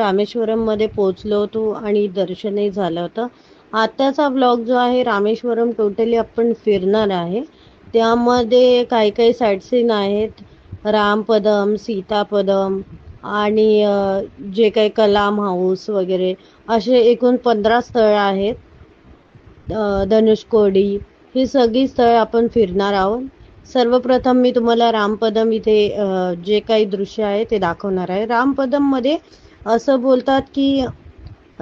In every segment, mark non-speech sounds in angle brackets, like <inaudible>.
रामेश्वरममध्ये पोहोचलो होतो आणि दर्शनही झालं होतं. आताचा ब्लॉग जो आहे रामेश्वरम टोटली आपण फिरणार आहे. त्यामध्ये काही काही साईट सीन आहेत. रामपदम सीतापदम आणि जे काही कलाम हाऊस वगैरे असे एकूण पंधरा स्थळ आहेत. धनुषकोडी ही सगळी स्थळ आपण फिरणार आहोत. सर्वप्रथम मी तुम्हाला रामपदम इथे जे काही दृश्य आहे ते दाखवणार आहे. रामपदममध्ये असं बोलतात की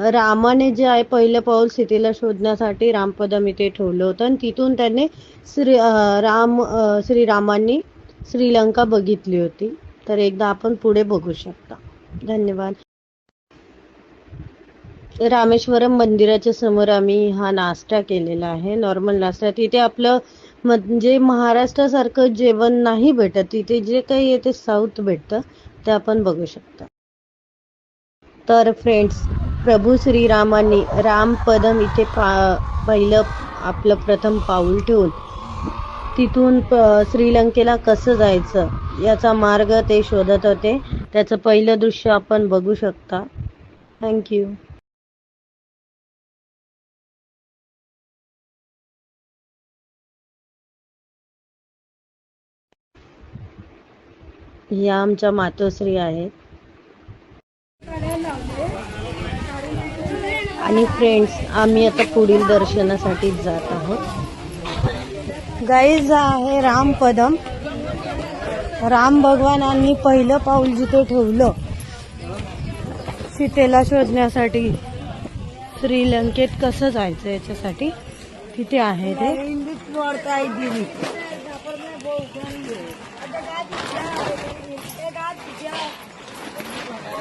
रामाने जे आहे पहिलं पाऊल सीतेला शोधण्यासाठी रामपदम इथे ठेवलं होतं आणि तिथून त्याने श्री राम श्रीरामांनी श्रीलंका बघितली होती. तर एकदा आपण पुढे बघू शकता. धन्यवाद. रामेश्वरम मंदिराच्या समोर आम्ही हा नाश्ता केलेला आहे नॉर्मल नाश्ता. तिथे आपलं म्हणजे महाराष्ट्रासारखं जेवण नाही भेटत तिथे जे काही आहे ते साऊथ भेटतं ते आपण बघू शकता. तर फ्रेंड्स प्रभू श्रीरामांनी रामपदम इथे पा पहिलं आपलं प्रथम पाऊल ठेवून तिथून प- श्रीलंकेला कसं जायचं याचा मार्ग ते शोधत होते. त्याचं पहिलं दृश्य आपण बघू शकता. थँक्यू या आमच्या मातोश्री आहेत. आणि फ्रेंड्स आम्ही आता पुढील दर्शनासाठी जात आहोत. गाईज आहे रामपदम राम भगवानांनी पहिलं पाऊल जिथे ठेवलं सीतेला शोधण्यासाठी श्रीलंकेत कसं जायचं याच्यासाठी तिथे आहे ते.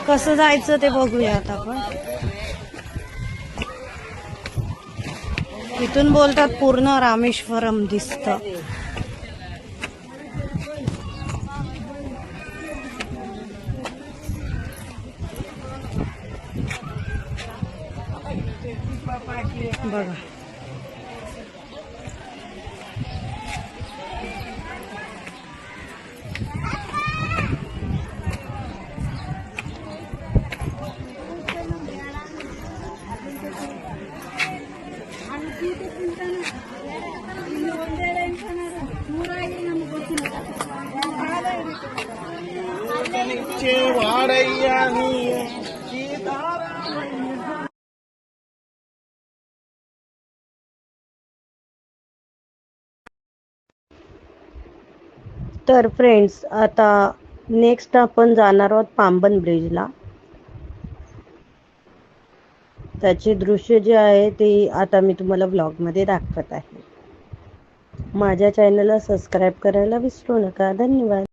कसं जायचं ते बघूयात आपण. इथून बोलतात पूर्ण रामेश्वरम दिसत. बघा. तर फ्रेंड्स आता नेक्स्ट आपण जाणार आहोत पांबन ब्रिजला त्याचे दृश्य जे आहे ते आता मी तुम्हाला व्लॉगमध्ये दाखवत आहे. माझ्या चॅनलला सबस्क्राईब करायला विसरू नका. धन्यवाद.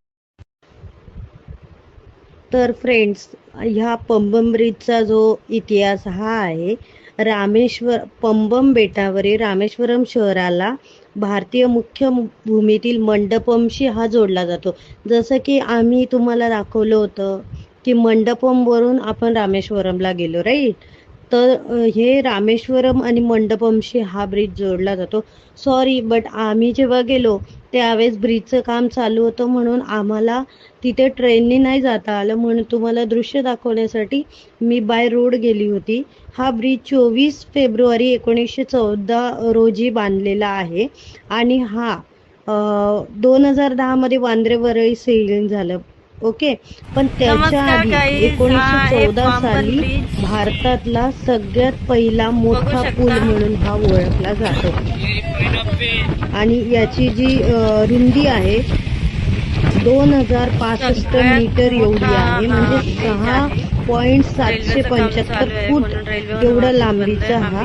तर फ्रेंड्स ह्या पंबन ब्रिजचा जो इतिहास हा आहे रामेश्वर पंबम बेटावरील रामेश्वरम शहराला भारतीय मुख्य भूमीतील मंडपमशी हा जोडला जातो. जसं की आम्ही तुम्हाला दाखवलं होतं की मंडपमवरून आपण रामेश्वरमला गेलो राईट तर हे रामेश्वरम आणि मंडपमशी हा ब्रिज जोडला जातो. सॉरी बट आम्ही जेव्हा गेलो त्यावेळेस ब्रिजचं काम चालू होतं म्हणून आम्हाला तिथे ट्रेनने नाही जाता आलं म्हणून तुम्हाला दृश्य दाखवण्यासाठी मी बाय रोड गेली होती. हा ब्रिज चोवीस फेब्रुवारी एकोणीसशे चौदा रोजी बांधलेला आहे. आणि हा दोन हजार दहामध्ये वांद्रे वरळी सेलिंग झालं. ओके पण त्याच्या आधी एकोणीसशे चौदा साली. भारतातला सगळ्यात पहिला मोठा. पूल म्हणून हा ओळखला जातो आणि याची जी रुंदी आहे दोन हजार पासष्ट मीटर एवढी आहे म्हणजे सहा. पॉइंट सातशे पंच्याहत्तर फूट एवढा लांबीचा हा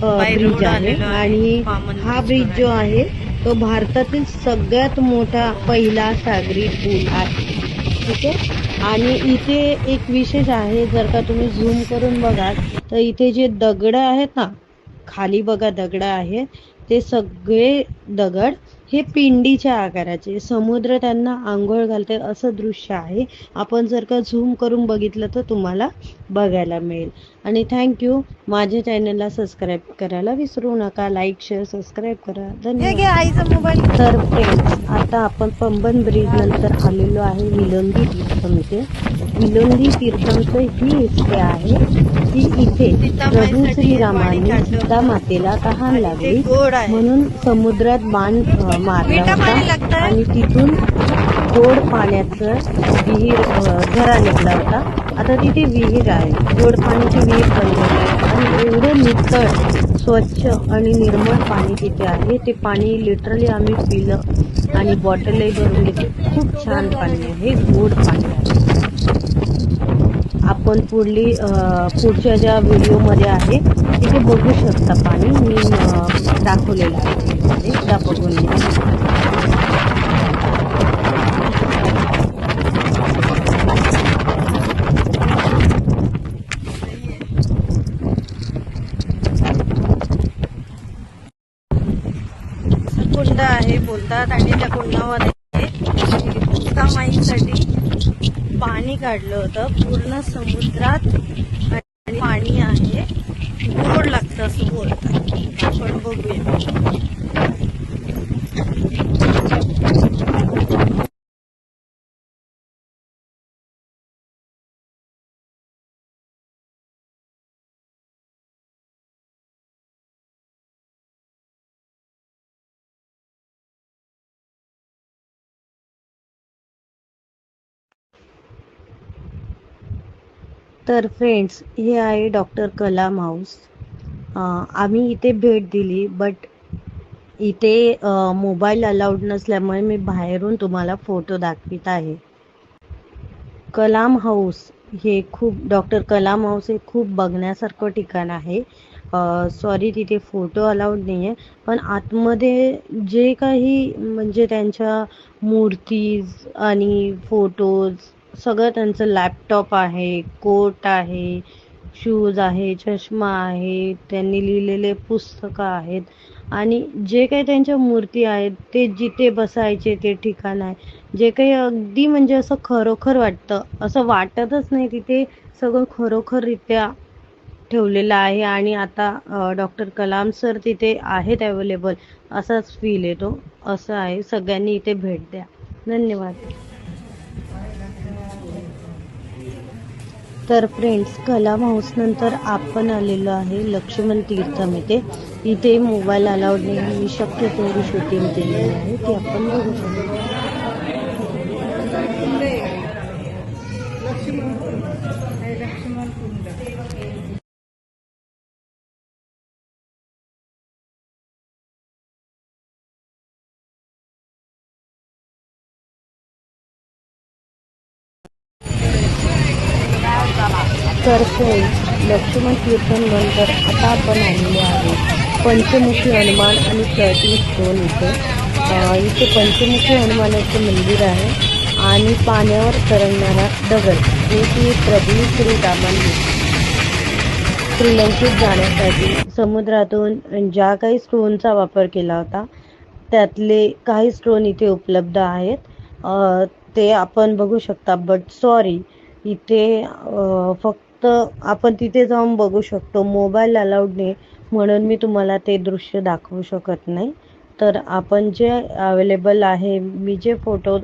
ब्रिज आहे. आणि हा ब्रिज जो आहे तो भारतातील सगळ्यात मोठा पहिला सागरी पूल आहे ठीक आहे आणि इथे एक विशेष आहे जर का तुम्ही झूम करून बघाल तर इथे जे दगड आहेत ना खाली बघा दगड आहेत ते सगळे दगड हे पिंडीच्या आकाराचे समुद्र त्यांना आंघोळ घालते असं दृश्य आहे. आपण जर का झूम करून बघितलं तर तुम्हाला बघायला मिळेल. आणि थँक्यू माझ्या चॅनलला सबस्क्राईब करायला विसरू नका. लाईक शेअर सबस्क्राईब करा. धन्यवाद. तर फ्रेंड्स आता आपण पंबन ब्रिज नंतर आलेलो आहे निलंगी प्लॅटफॉर्म इथे विलोंदी तीर्थांचं ही हिस्से आहे. की इथे प्रभू श्रीरामांनी सीता मातेला तहान लागली म्हणून समुद्रात बाण मारला होता? आणि तिथून गोड पाण्याचं विहीर झरा निघला होता. आता तिथे विहीर आहे. गोड पाण्याची विहीर बनलेली आहे. आणि एवढं नितळ स्वच्छ आणि निर्मळ पाणी तिथे आहे. ते पाणी लिटरली आम्ही पिलं आणि बॉटलही भरून घेतली. खूप छान पाणी आहे. गोड पाणी आहे. आपण पुढली पुढच्या ज्या व्हिडिओमध्ये आहे तिथे बघू शकता पाणी. मी दाखवलेलं आहे. त्यामध्ये. त्या बघून आहे आणि त्या कुंडामध्ये सीतामाईसाठी पाणी काढलं होतं. पूर्ण समुद्रात पाणी आहे. गोड लागतं असं बोलतात. आपण बघूया. तर फ्रेंड्स हे आहे डॉक्टर कलाम हाऊस आम्ही इथे भेट दिली बट इथे मोबाईल अलाउड नसल्यामुळे मी बाहेरून तुम्हाला फोटो दाखवित आहे. कलाम हाऊस हे खूप डॉक्टर कलाम हाऊस हे खूप बघण्यासारखं ठिकाण आहे. सॉरी तिथे फोटो अलाउड नाही आहे पण आतमध्ये जे काही म्हणजे त्यांच्या मूर्तीज आणि फोटोज सगळं त्यांचं लॅपटॉप आहे कोट आहे शूज आहे चष्मा आहे त्यांनी लिहिलेले पुस्तकं आहेत. आणि जे काही त्यांच्या मूर्ती आहेत ते जिथे बसायचे ते ठिकाण आहे. जे काही अगदी म्हणजे असं खरोखर वाटतं असं वाटतच नाही तिथे सगळं खरोखररित्या ठेवलेलं आहे. आणि आता डॉक्टर कलाम सर तिथे आहेत अवेलेबल असाच फील येतो. असं आहे. सगळ्यांनी इथे भेट द्या. धन्यवाद. तर फ्रेंड्स कलाम हाऊस नंतर आपण आलेलो आहे लक्ष्मण तीर्थम इथे इथे मोबाईल अलाउड नाही मी शक्य तेवढी शूटिंग केलेली आहे ते आपण बघू शकतो. लक्ष्मण नंतर आता आपण आलेलो आहे. पंचमुखी हनुमान आणि थर्टीन स्टोन इथे. इथे पंचमुखी हनुमानाचं मंदिर आहे आणि पाण्यावर तरंगणारा दगड जे की प्रभू श्रीरामांनी श्रीलंकेत जाण्यासाठी समुद्रातून ज्या काही स्टोनचा वापर केला होता त्यातले काही स्टोन इथे उपलब्ध आहेत. ते आपण बघू शकता बट सॉरी इथे फक्त फक्त आपण तिथे जाऊन बघू शकतो. मोबाईल अलाउड नाही म्हणून मी तुम्हाला ते दृश्य दाखवू शकत नाही. तर आपण जे अवेलेबल आहे मी जे फोटो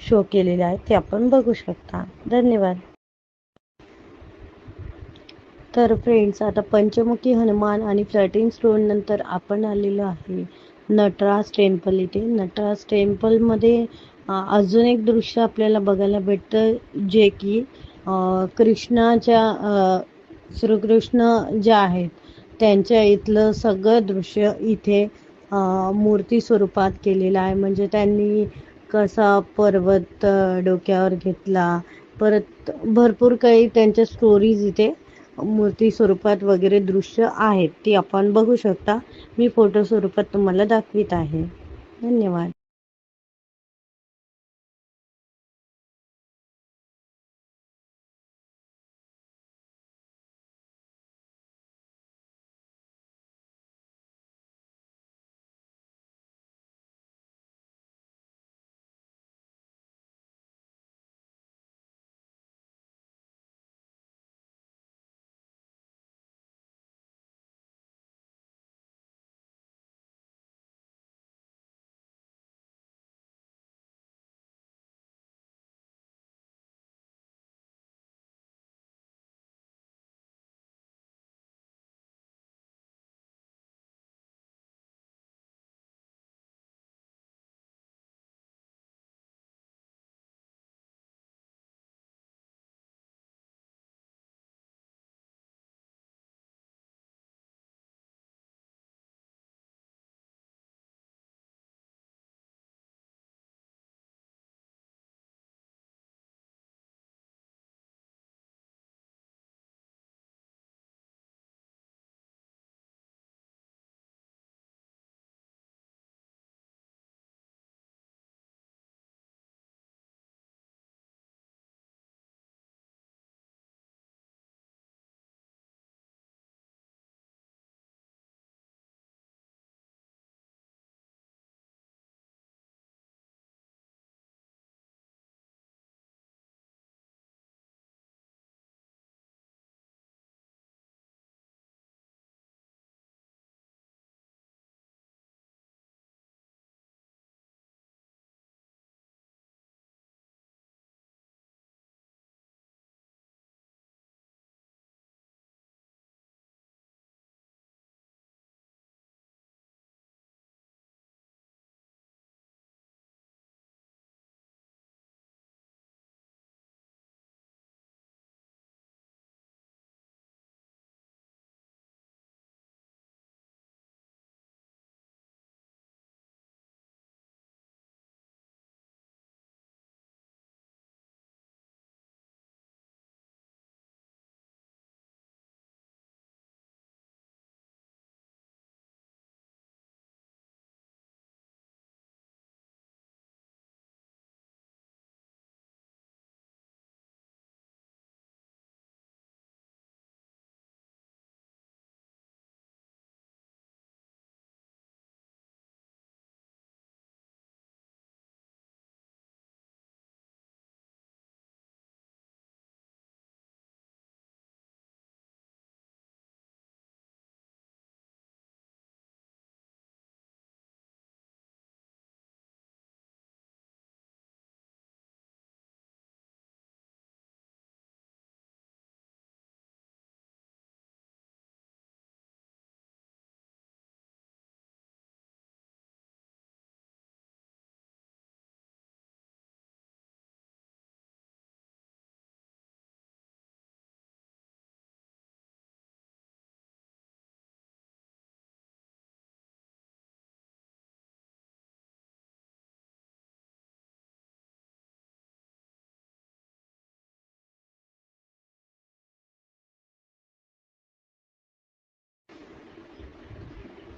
शो केलेले आहेत ते आपण बघू शकता. धन्यवाद. तर फ्रेंड्स आता पंचमुखी हनुमान आणि फ्लटिंग स्टोन नंतर आपण आलेलो आहे. नटराज टेम्पल इथे. नटराज टेम्पलमध्ये अजून एक दृश्य आपल्याला बघायला भेटतं जे की कृष्णाच्या श्रीकृष्ण जे आहेत त्यांच्या इथलं सगळं दृश्य इथे मूर्ती स्वरूपात केलेलं आहे. म्हणजे त्यांनी कसा पर्वत डोक्यावर घेतला परत भरपूर काही त्यांच्या स्टोरीज इथे मूर्ती स्वरूपात वगैरे दृश्य आहेत. ती आपण बघू शकता. मी फोटो स्वरूपात तुम्हाला दाखवित आहे. धन्यवाद.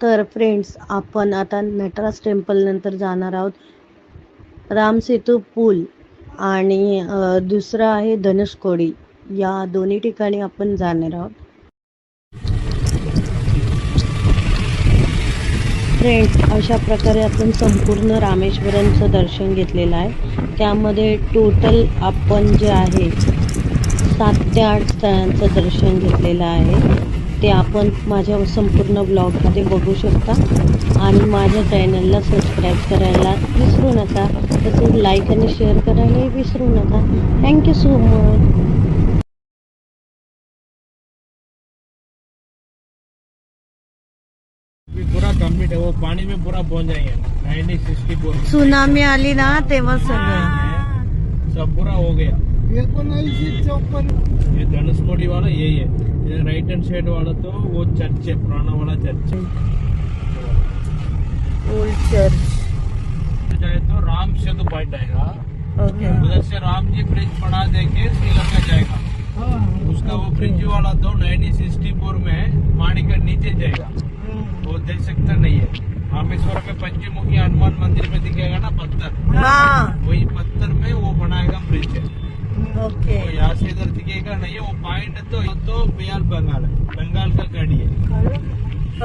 तर फ्रेंड्स आपण आता नटराज टेम्पल नंतर जाणार आहोत. रामसेतू पूल आणि दुसरं आहे धनुषकोडी. या दोन्ही ठिकाणी आपण जाणार आहोत. फ्रेंड्स अशा प्रकारे आपण संपूर्ण रामेश्वरमचं दर्शन घेतलेलं आहे. त्यामध्ये टोटल आपण जे आहे सात ते आठ स्थळांचं दर्शन घेतलेलं आहे. ते आपण माझ्या संपूर्ण ब्लॉगमध्ये बघू शकता. आणि माझ्या चॅनलला सबस्क्राईब करायला विसरू नका. तसेच लाईक आणि शेअर करायलाही विसरू नका. थँक्यू सो मच अभी पूरा कंप्लीट है वो पानी में पूरा पहुंच जाएंगे। नाइनटीन सिक्सटी फोर सुनामी आली ना तेव्हा सगळं. सब पूरा हो गया। ये धनुषकोडी वाला यही है ये राइट हैंड साइड वाला तो वो चर्च है पुराना वाला चर्च है। ओल्ड चर्च जाए तो राम सेतु पॉइंट आएगा। ओके उधर से राम जी ब्रिज बना देके श्रीलंका जाएगा। उसका वो ब्रिज वाला तो 1964 में के नीचे जाएगा। वो देख सकता नहीं है। रामेश्वर में पंचमुखी हनुमान मंदिर में दिखेगा ना पत्थर। हाँ। वही पत्थर में वो बनाएगा ब्रिज है ओके तो यहाँ से इधर दिखेगा नहीं है वो पॉइंट तो तो बिहार बंगाल है बंगाल का गाड़ी है।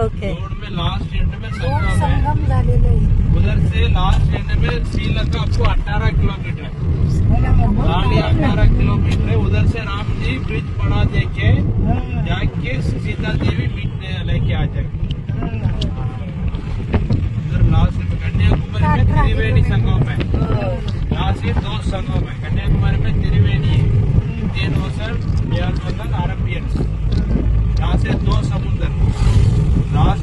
ओके रोड में लास्ट एंड में संगम है। उधर से लास्ट एंड में श्रीलंका आपको 18 किलोमीटर है। 18 किलोमीटर है। उधर से राम जी ब्रिज बना देके जाके सीता देवी मिटने लेके आ जाएगी उधर लास्ट में कन्याकुमारी में त्रिवेणी संगम है। से दो संगम है कन्याकुमारी में त्रिवेणी है तीन ओशन बिहार बंगाल अरबियंस यहाँ से दो समुद्र. Last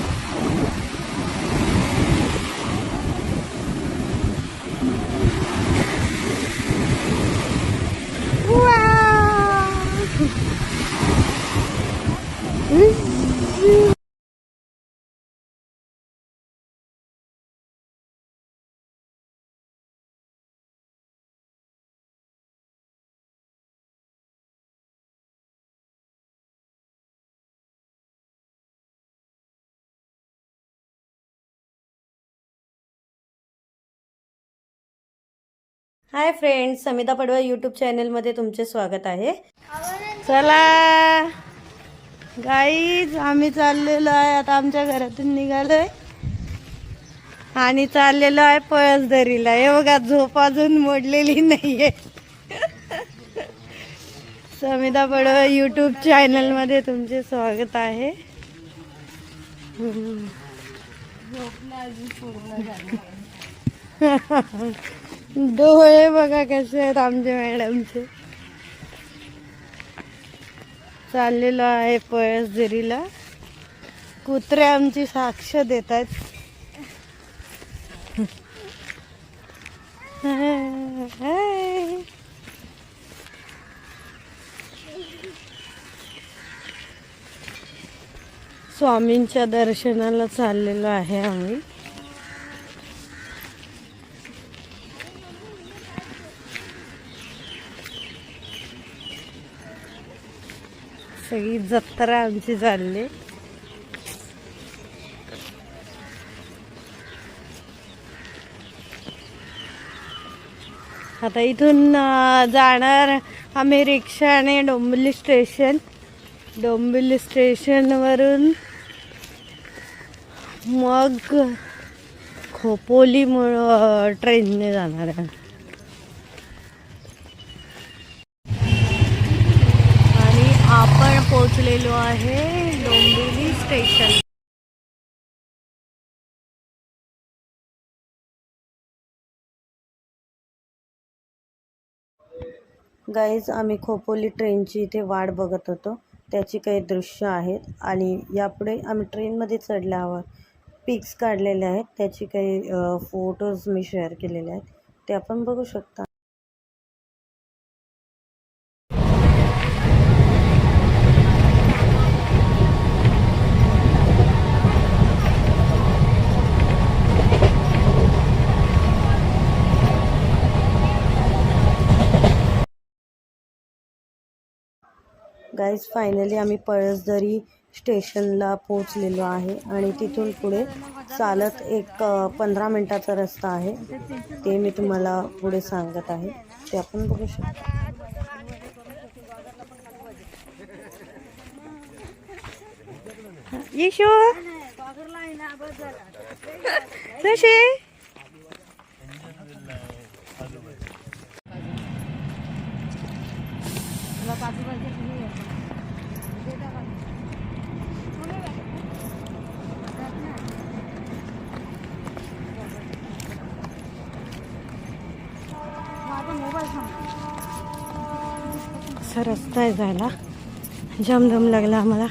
hi friends Samita Padwa YouTube चॅनलमध्ये तुमचे स्वागत आहे. चला. गाईज आम्ही चाललेलो आहे. आता आमच्या घरातून निघालोय. आणि चाललेलो आहे पळसदरीला. हे बघा झोप अजून मोडलेली नाहीये. समिता पडवा यूट्यूब चॅनलमध्ये तुमचे स्वागत आहे. <laughs> डोळे बघा कसे आहेत आमचे मॅडमचे. चाललेलो आहे पळसझरीला. कुत्रे आमची साक्ष देत आहेत स्वामींच्या दर्शनाला चाललेलो आहे आम्ही. सगळी जत्रा आमची चालली आता इथून जाणार आम्ही रिक्षाने डोंबिवली स्टेशन. डोंबिवली स्टेशनवरून मग खोपोली ट्रेनने जाणार आहे. पोहोचलेलो आहे डोंबिवली स्टेशन. गाईज आम्ही खोपोली ट्रेनची इथे वाट बघत होतो. त्याची काही दृश्य आहेत आणि यापुढे आम्ही ट्रेनमध्ये चढल्यावर पिक्स काढलेले आहेत. त्याची काही फोटोज मी शेअर केलेले आहेत. ते आपण बघू शकता. गाईज फायनली आम्ही पळसदरी स्टेशनला पोहोचलेलो आहे आणि तिथून पुढे चालत एक पंधरा मिनटाचा रस्ता आहे. ते मी तुम्हाला पुढे सांगत आहे. ते आपण बघू शकतो. येशो? कसे असा रस्ता आहे जायला. जाम लागला आम्हाला.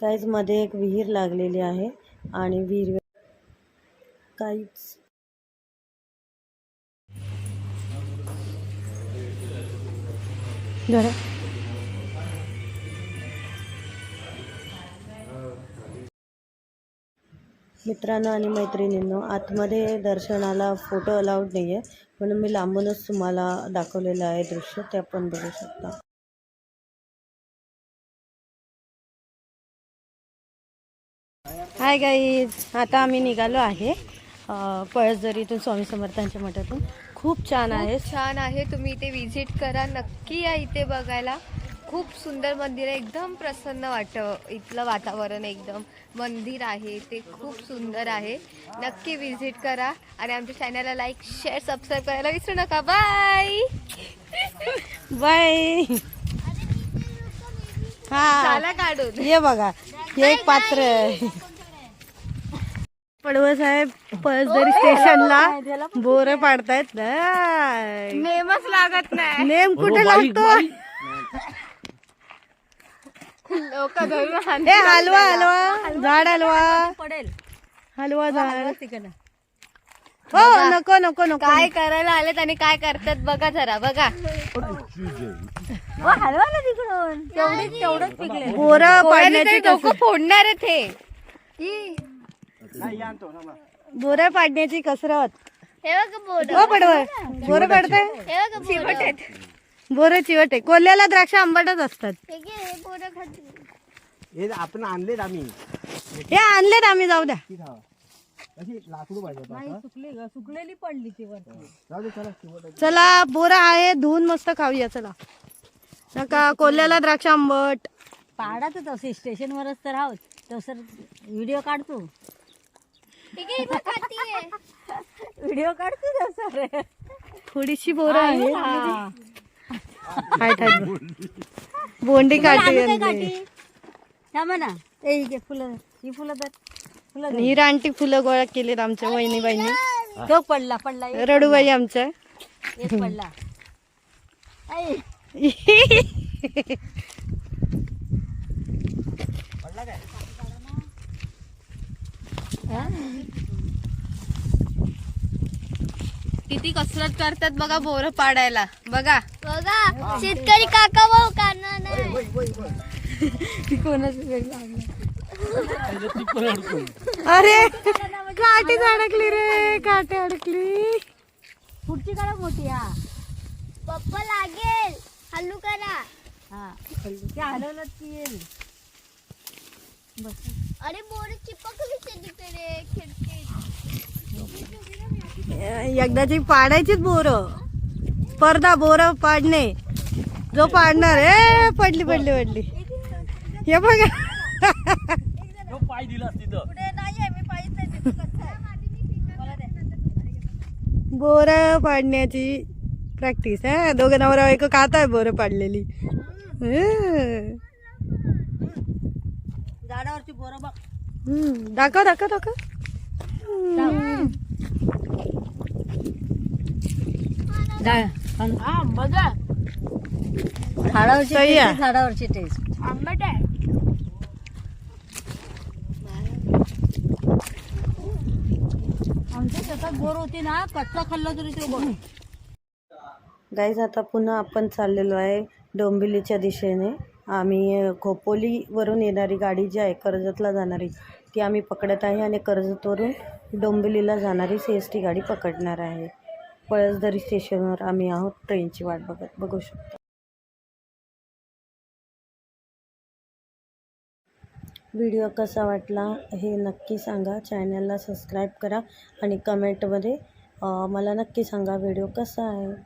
काहीच मध्ये एक विहीर लागलेली आहे आणि विहीर काहीच. जरा मित्रांनो आणि मैत्रिणींनो आतमध्ये दर्शनाला फोटो अलाउड नाही आहे म्हणून मी लांबूनच तुम्हाला दाखवलेलं आहे दृश्य ते आपण बघू शकता. हाय गाईज आता आम्ही निघालो आहे पळसदरीतून स्वामी समर्थांच्या मठातून. खूप छान आहे. छान आहे तुम्ही इथे विजिट करा नक्की या इथे बघायला. खूप सुंदर मंदिर आहे. एकदम प्रसन्न वाट इथलं वातावरण एकदम. मंदिर आहे ते खूप सुंदर आहे. नक्की विजिट करा आणि आमच्या चॅनलला लाईक शेअर सबस्क्राईब करायला विसरू नका. बाय बाय हा. काढून. ये बघा हे एक पात्र आहे. पडवळ साहेब पळसदरी स्टेशनला बोर पाडतायत. नेमच लागत नाही. नेम कुठे लागतो? लोक धरून हाण- ए हलवा हलवा. झाड हलवा. हलवा झाड. हो नको नको नको. काय करायला आलेत आणि काय करतात बघा जरा बघा. बोर पाडण्याची लोक फोडणार आहेत हे. बोर पाडण्याची कसरत. हे बघ बोर्ड हो पडवळ. बोर पाडते हे बघ बोर चिवटे कोल्ह्याला द्राक्ष आंबटच असतात. हे हे. हे आपण आणलेत आम्ही. हे आणलेत आम्ही जाऊ द्या. अशी लाकडू पाहिजे जाऊ दे चला शेवट चला बोरा आहे धुवून मस्त खाऊया चला. नका कोल्ह्याला द्राक्ष आंबट. पाडाच असे स्टेशनवरच तर आहोत तसं व्हिडिओ काढतो. हे. <laughs> व्हिडिओ काढतो थोडीशी बोरं आहे. हाय बोंडी काठी आणली. थांबा ना. ए ही घे फुलं. ही फुलं तर फुलं ही रानटी फुलं गोळा केलीत आमच्या वहिनी बाईंनी तो पडला पडला. रडूबाई आमच्या. एक पडला. ऐ, किती कसरत करतात बघा बोर पाडायला. बघा. बघा शेतकरी काका भाऊ काना नाही अरे <laughs> काठी अडकली रे काठी अडकली. पुढची काढा मोठी हा. पप्पा लागेल. हल्लू करा. हा हलवलं अरे बोर चिपकली तिकडे खिडकीत. एकदाची पाडायचीच बोर. स्पर्धा बोर पाडणे. जो पाडणार ए पडली पडली पडली. हे बघा. पाय दिला तिथं. बोर पाडण्याची प्रॅक्टिस आहे दोघं नवरा एक खात आहे बोरं पाडलेली. झाडावरची हम्म. दाखव दाखव दाखव. हा बघा झाडावरची सही आहे. taste, झाडावरची टेस्ट आंबट आहे. आमच्या शेतात बोर होती ना कच्चा खाल्लं तरी ते बोर गाईज आता पुन्हा आपण चाललेलो आहे डोंबिवलीच्या दिशेने. आम्ही अ, खोपोलीवरून येणारी गाडी जी आहे कर्जतला जाणारी. ती आम्ही पकडत आहे आणि कर्जतवरून डोंबिवलीला जाणारी सी एस टी गाडी पकडणार आहे. पळसदरी स्टेशनवर आम्ही आहोत. ट्रेनची वाट बघत बघू शकतो. व्हिडिओ कसा वाटला हे नक्की सांगा. चॅनलला सबस्क्राईब करा आणि कमेंटमध्ये मला नक्की सांगा व्हिडिओ कसा आहे.